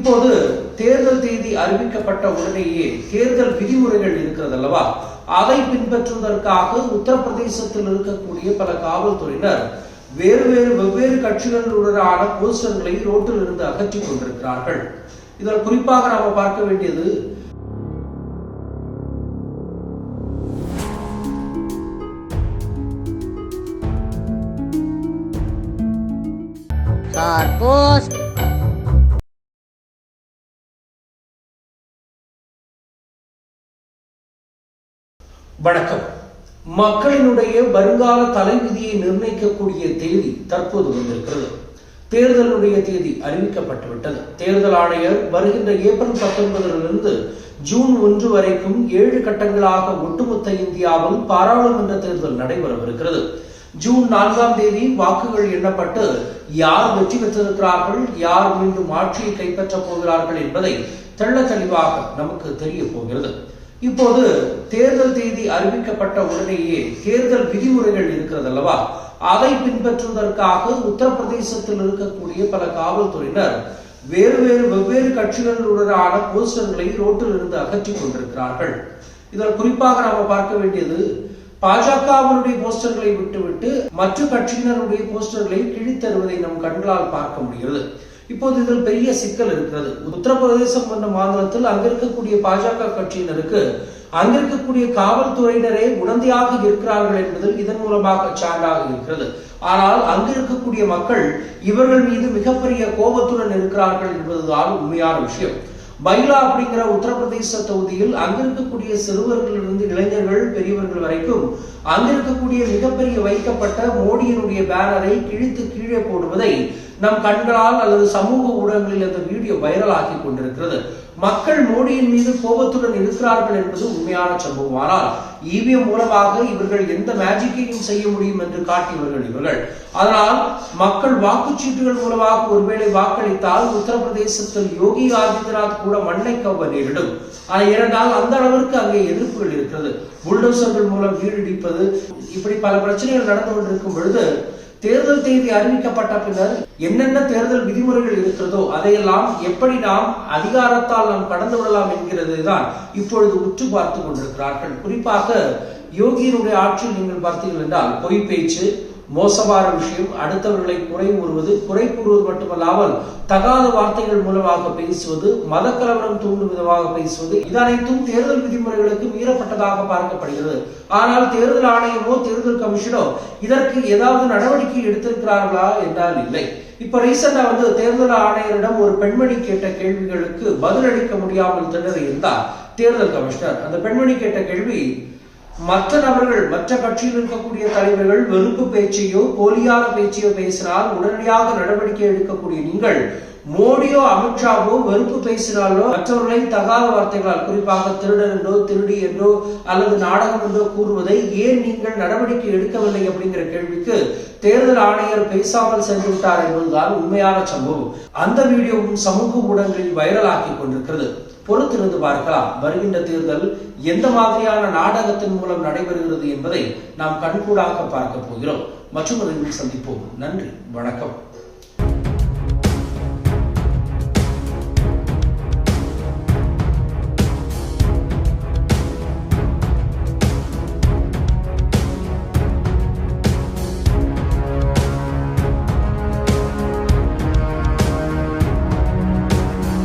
இப்போது தேர்தல் தேதி அறிவிக்கப்பட்ட உடனேயே தேர்தல் விதிமுறைகள் இருக்கிறது அல்லவா அதை பின்பற்றுவதற்காக உத்தரப்பிரதேசத்தில் இருக்கக்கூடிய பல காவல்துறையினர் வேறு வேறு வெவ்வேறு கட்சிகளுடனான போஸ்டர்களை ரோட்டில் இருந்து அகற்றிக் கொண்டிருக்கிறார்கள். இதில் குறிப்பாக நாம பார்க்க வேண்டியது போஸ்ட் வணக்கம். மக்களினுடைய வருங்கால தலைவிதியை நிர்ணயிக்கக்கூடிய தேதி தற்போது வந்திருக்கிறது. தேர்தலுடைய தேதி அறிவிக்கப்பட்டுவிட்டது. தேர்தல் ஆணையர் வருகின்ற ஏப்ரல் பத்தொன்பதிலிருந்து ஜூன் ஒன்று வரைக்கும் ஏழு கட்டங்களாக ஒட்டுமொத்த இந்தியாவில் பாராளுமன்ற தேர்தல் நடைபெறவிருக்கிறது. ஜூன் நான்காம் தேதி வாக்குகள் எண்ணப்பட்டு யார் வெற்றி பெற்றிருக்கிறார்கள் யார் மீண்டும் ஆட்சியை கைப்பற்றப் போகிறார்கள் என்பதை தெள்ள தெளிவாக நமக்கு தெரிய போகிறது. இப்போது தேர்தல் தேதி அறிவிக்கப்பட்ட உடனேயே தேர்தல் விதிமுறைகள் இருக்கிறது அல்லவா அதை பின்பற்றுவதற்காக உத்தரப்பிரதேசத்தில் இருக்கக்கூடிய பல காவல்துறையினர் வேறு வேறு வெவ்வேறு கட்சிகளுடனான போஸ்டர்களை ரோட்டில் இருந்து அகற்றிக் கொண்டிருக்கிறார்கள். இதில் குறிப்பாக நாம பார்க்க வேண்டியது பாஜகவினுடைய போஸ்டர்களை விட்டுவிட்டு மற்ற கட்சியினருடைய போஸ்டர்களை கிழித்தருவதை நம் கண்களால் பார்க்க முடிகிறது. இப்போது இதில் பெரிய சிக்கல் இருக்கிறது. உத்தரப்பிரதேசம் என்ற மாநிலத்தில் அங்கிருக்கக்கூடிய பாஜக கட்சியினருக்கு அங்கிருக்கக்கூடிய காவல்துறையினரே உடந்தையாக இருக்கிறார்கள் என்பதில் இதன் மூலமாக சான்றாக இருக்கிறது. ஆனால் அங்கு இருக்கக்கூடிய மக்கள் இவர்கள் மீது மிகப்பெரிய கோபத்துடன் இருக்கிறார்கள் என்பதுதான் உண்மையான விஷயம். பைலா அப்படிங்கிற உத்தரப்பிரதேச தொகுதியில் அங்கிருக்கக்கூடிய சிறுவர்களிலிருந்து இளைஞர்கள் பெரியவர்கள் வரைக்கும் அங்கிருக்கக்கூடிய மிகப்பெரிய வைக்கப்பட்ட மோடியினுடைய பேனரை கிழித்து கீழே போடுவதை நம் கண்களால் அல்லது சமூக ஊடகங்களில் அந்த வீடியோ வைரல் ஆக்கி கொண்டிருக்கிறது. மக்கள் மோடியின் மீது கோபத்துடன் இருக்கிறார்கள் என்பது உண்மையான சம்பவம். ஆனால் இவிஎம் மூலமாக இவர்கள் எந்த மேஜிக்கையும் செய்ய முடியும் என்று காட்டியவர்கள் இவர்கள். அதனால் மக்கள் வாக்குச்சீட்டுகள் மூலமாக ஒருவேளை வாக்களித்தால் உத்தரப்பிரதேசத்தில் யோகி ஆதித்யநாத் கூட மண்ணை கவ்வ நேரிடும். ஆனால் இரண்டால் அந்த அளவிற்கு அங்கே எதிர்ப்புகள் இருக்கிறது. புல்டோசர்கள் மூலம் வீடு இடிப்பது இப்படி பல பிரச்சனைகள் நடந்து கொண்டிருக்கும் பொழுது தேர்தல் தேதி அறிவிக்கப்பட்ட பின்னர் என்னென்ன தேர்தல் விதிமுறைகள் இருக்கிறதோ அதையெல்லாம் எப்படி நாம் அதிகாரத்தால் நாம் கடந்து விடலாம் என்கிறது தான் இப்பொழுது உற்று பார்த்து கொண்டிருக்கிறார்கள். குறிப்பாக யோகியினுடைய ஆட்சியில் நீங்கள் பார்த்தீர்கள் என்றால் பொய் பேச்சு மோசமான விஷயம் அடுத்தவர்களை குறை கூறுவது குறை கூறுவது மட்டுமல்லாமல் தகாத வார்த்தைகள் மூலமாக பேசுவது மத கலவரம் தூண்டும் விதமாக பேசுவது இது அனைத்தும் தேர்தல் விதிமுறைகளுக்கு மீறப்பட்டதாக பார்க்கப்படுகிறது. ஆனால் தேர்தல் ஆணையமோ தேர்தல் கமிஷனோ இதற்கு ஏதாவது நடவடிக்கை எடுத்திருக்கிறார்களா என்றால் இல்லை. இப்ப ரீசெண்டா வந்து தேர்தல் ஆணையரிடம் ஒரு பெண்மணி கேட்ட கேள்விகளுக்கு பதிலளிக்க முடியாமல் திணறி இருந்தார் தேர்தல் கமிஷனர். அந்த பெண்மணி கேட்ட கேள்வி மற்ற நபர்கள் மற்ற கட்சியில் இருக்கக்கூடிய தலைவர்கள் வெறுப்பு பேச்சையோ போலியான பேச்சையோ பேசினால் உடனடியாக நடவடிக்கை எடுக்கக்கூடிய நீங்கள் மோடியோ அமித்ஷாவோ வெறுப்பு பேசினாலோ மற்றவர்களை தகாத வார்த்தைகளால் குறிப்பாக திருடன் என்றோ திருடி என்றோ அல்லது நாடகம் என்றோ கூறுவதை ஏன் நீங்கள் நடவடிக்கை எடுக்கவில்லை அப்படிங்கிற கேள்விக்கு தேர்தல் ஆணையர் பேசாமல் சென்று விட்டார் என்பதுதான் உண்மையான சம்பவம். அந்த வீடியோவும் சமூக ஊடகங்களில் வைரலாக்கி கொண்டிருக்கிறது. பொறுத்திருந்து பார்க்கலாம். வருகின்ற தேர்தல் எந்த மாதிரியான நாடகத்தின் மூலம் நடைபெறுகிறது என்பதை நாம் கண்கூடாக பார்க்க போகிறோம். மற்றும் சந்திப்போம். நன்றி. வணக்கம்.